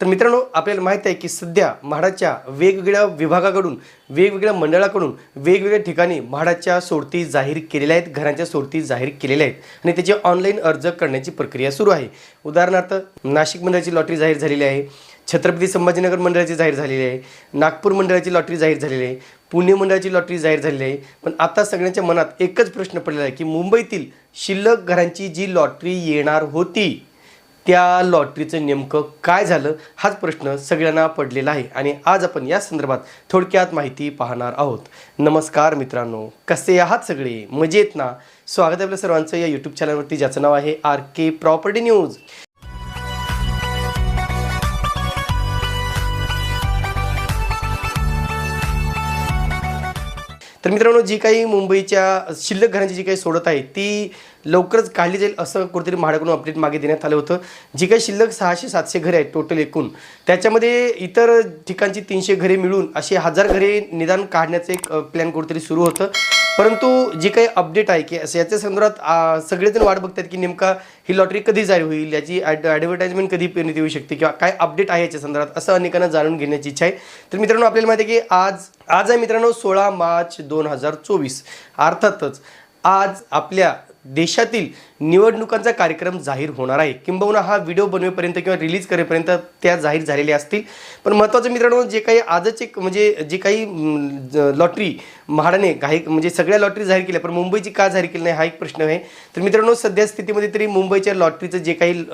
तर मित्रांनो आपल्याला माहीत आहे की सध्या म्हाडाच्या वेगवेगळ्या विभागाकडून वेगवेगळ्या मंडळाकडून वेगवेगळ्या ठिकाणी म्हाडाच्या सोडती जाहीर केलेल्या आहेत घरांच्या सोडती जाहीर केलेल्या आहेत. आणि त्याचे ऑनलाईन अर्ज करण्याची प्रक्रिया सुरू आहे. उदाहरणार्थ नाशिक मंडळाची लॉटरी जाहीर झालेली आहे छत्रपती संभाजीनगर मंडळाची जाहीर झालेली आहे नागपूर मंडळाची लॉटरी जाहीर झालेली आहे पुणे मंडळाची लॉटरी जाहीर झालेली आहे. पण आता सगळ्यांच्या मनात एकच प्रश्न पडलेला आहे की मुंबईतील शिल्लक घरांची जी लॉटरी येणार होती त्या लॉटरीचं नेमकं काय झालं हाच प्रश्न सगळ्यांना पडलेला आहे. आणि आज आपण या संदर्भात थोडक्यात माहिती पाहणार आहोत. नमस्कार मित्रांनो कसे आहात सगळे? मजेत ना? स्वागत आहे आपल्या सर्वांचं या यूट्यूब चॅनलवरती ज्याचं नाव आहे आर के प्रॉपर्टी न्यूज. तर मित्रांनो जी काही मुंबईच्या शिल्लक घरांची जी काही सोडत आहे ती लवकरच काढली जाईल असं कुठेतरी म्हाडाकडून अपडेट मागे देण्यात आलं होतं. जी काही शिल्लक सहाशे सातशे घरे आहेत टोटल एकूण त्याच्यामध्ये इतर ठिकाणची तीनशे घरे मिळून अशी हजार घरे निदान काढण्याचं एक प्लॅन कुठेतरी सुरू होतं. परंतु जी काही अपडेट आहे की असं याच्या संदर्भात सगळेजण वाट बघतात की नेमका ही लॉटरी कधी जाहीर होईल याची ॲड ॲडव्हर्टाइजमेंट कधी पेरण्यात येऊ शकते किंवा काय अपडेट आहे याच्या संदर्भात असं अनेकांना जाणून घेण्याची इच्छा आहे. तर मित्रांनो आपल्याला माहिती आहे की आज आज आहे मित्रांनो सोळा मार्च दोन हजार चोवीस. अर्थातच आज आपल्या देशातील निवडणुकांचा कार्यक्रम जाहीर होणार आहे. किंबहुना हा व्हिडिओ बनवेपर्यंत किंवा रिलीज करेपर्यंत त्या जाहीर झालेल्या असतील. पण महत्त्वाचं मित्रांनो जे काही आजच एक म्हणजे जे काही लॉटरी म्हाडाने काही म्हणजे सगळ्या लॉटरी जाहीर केल्या पण मुंबईची का जाहीर केली नाही हा एक प्रश्न आहे. तर मित्रांनो सध्या स्थितीमध्ये तरी मुंबईच्या लॉटरीचं जे काही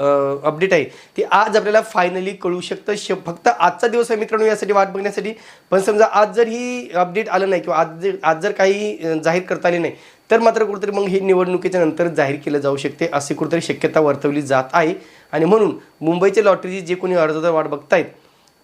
अपडेट आहे ते आज आपल्याला फायनली कळू शकतं. श फक्त आजचा दिवस आहे मित्रांनो यासाठी वाट बघण्यासाठी. पण समजा आज जर ही अपडेट आलं नाही किंवा आज जर आज जर काही जाहीर करता आले नाही तर मात्र कुठेतरी मग हे निवडणुकीच्या नंतर जाहीर केलं जाऊ शकते अशी कुठेतरी शक्यता वर्तवली जात आहे. आणि म्हणून मुंबईच्या लॉटरीची जे कोणी अर्जदार वाट बघतायत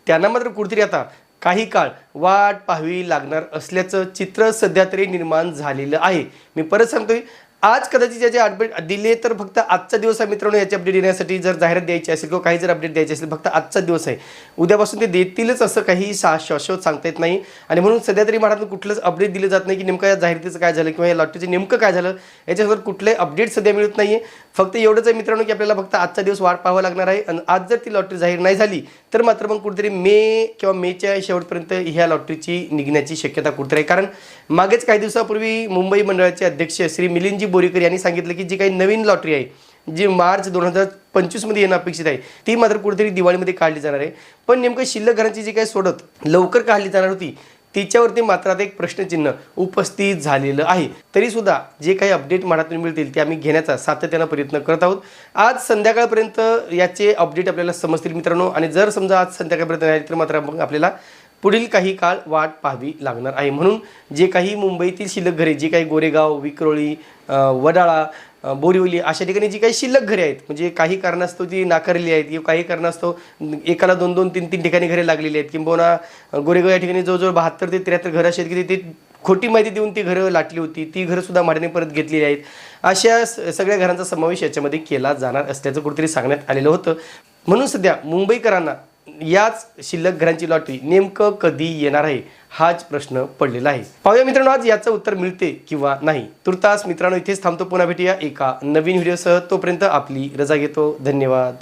त्यांना मात्र कुठेतरी आता काही काळ वाट पाहावी लागणार असल्याचं चित्र सध्या तरी निर्माण झालेलं आहे. मी परत सांगतोय आज कदाचित याचे अपडेट दिले तर फक्त आजचा दिवस आहे मित्रांनो याची अपडेट येण्यासाठी जर जाहिरात द्यायची असेल किंवा काही जर अपडेट द्यायची असेल फक्त आजचा दिवस आहे. उद्यापासून ते देतीलच असं काही सा शाश्वत सांगता येत नाही. आणि म्हणून सध्या तरी महाराज कुठलंच अपडेट दिलं जात नाही की नेमकं या जाहिरातीचं काय झालं किंवा या लॉटरीचं नेमकं काय झालं याच्यासोबत कुठलंही अपडेट सध्या मिळत नाही आहे फक्त एवढंच आहे मित्रांनो की आपल्याला फक्त आजचा दिवस वाट पाहावा लागणार आहे. आणि आज जर ती लॉटरी जाहीर नाही झाली तर मात्र मग कुठेतरी मे किंवा मेच्या शेवटपर्यंत ह्या लॉटरीची निघण्याची शक्यता कुठेतरी आहे. कारण मागेच काही दिवसापूर्वी मुंबई मंडळाचे अध्यक्ष श्री मिलिंदजी बोरीकर यांनी सांगितलं की जी काही नवीन लॉटरी आहे जी मार्च दोन हजार पंचवीसमध्ये येणं अपेक्षित आहे ती मात्र कुठेतरी दिवाळीमध्ये काढली जाणार आहे. पण नेमकं शिल्लक घरांची जी काही सोडत लवकर काढली जाणार होती तिच्यावरती मात्र आता एक प्रश्नचिन्ह उपस्थित झालेलं आहे. तरी सुद्धा जे काही अपडेट मनातून मिळतील ते आम्ही घेण्याचा सातत्यानं प्रयत्न करत आहोत. आज संध्याकाळपर्यंत याचे अपडेट आपल्याला समजतील मित्रांनो. आणि जर समजा आज संध्याकाळपर्यंत नाही तर मात्र मग आपल्याला पुढील काही काळ वाट पाहावी लागणार आहे. म्हणून जे काही मुंबईतील शिल्लक घरे जे काही गोरेगाव विक्रोळी वडाळा बोरिवली अशा ठिकाणी जी काही शिल्लक घरे आहेत म्हणजे काही कारणास्तव ती नाकारलेली आहेत किंवा काही कारणास्तव एकाला दोन दोन तीन तीन ठिकाणी घरे लागलेली आहेत किंबहुना गोरेगाव या ठिकाणी जवळजवळ बहात्तर ते त्र्याहत्तर घरं अशी आहेत की ते खोटी माहिती देऊन ती घरं लाटली होती. ती घरंसुद्धा माड्याने भाड्याने परत घेतलेली आहेत. अशा स- सगळ्या घरांचा समावेश याच्यामध्ये केला जाणार असल्याचं कुठेतरी सांगण्यात आलेलं होतं. म्हणून सध्या मुंबईकरांना याच शिल्लक घरांची लॉटरी नेमकं कधी येणार आहे हाच प्रश्न पडलेला आहे. पाहूया मित्रांनो आज याचं उत्तर मिळते किंवा नाही. तुर्तास मित्रांनो इथेच थांबतो पुन्हा भेटूया एका नवीन व्हिडिओसह तोपर्यंत आपली रजा घेतो. धन्यवाद.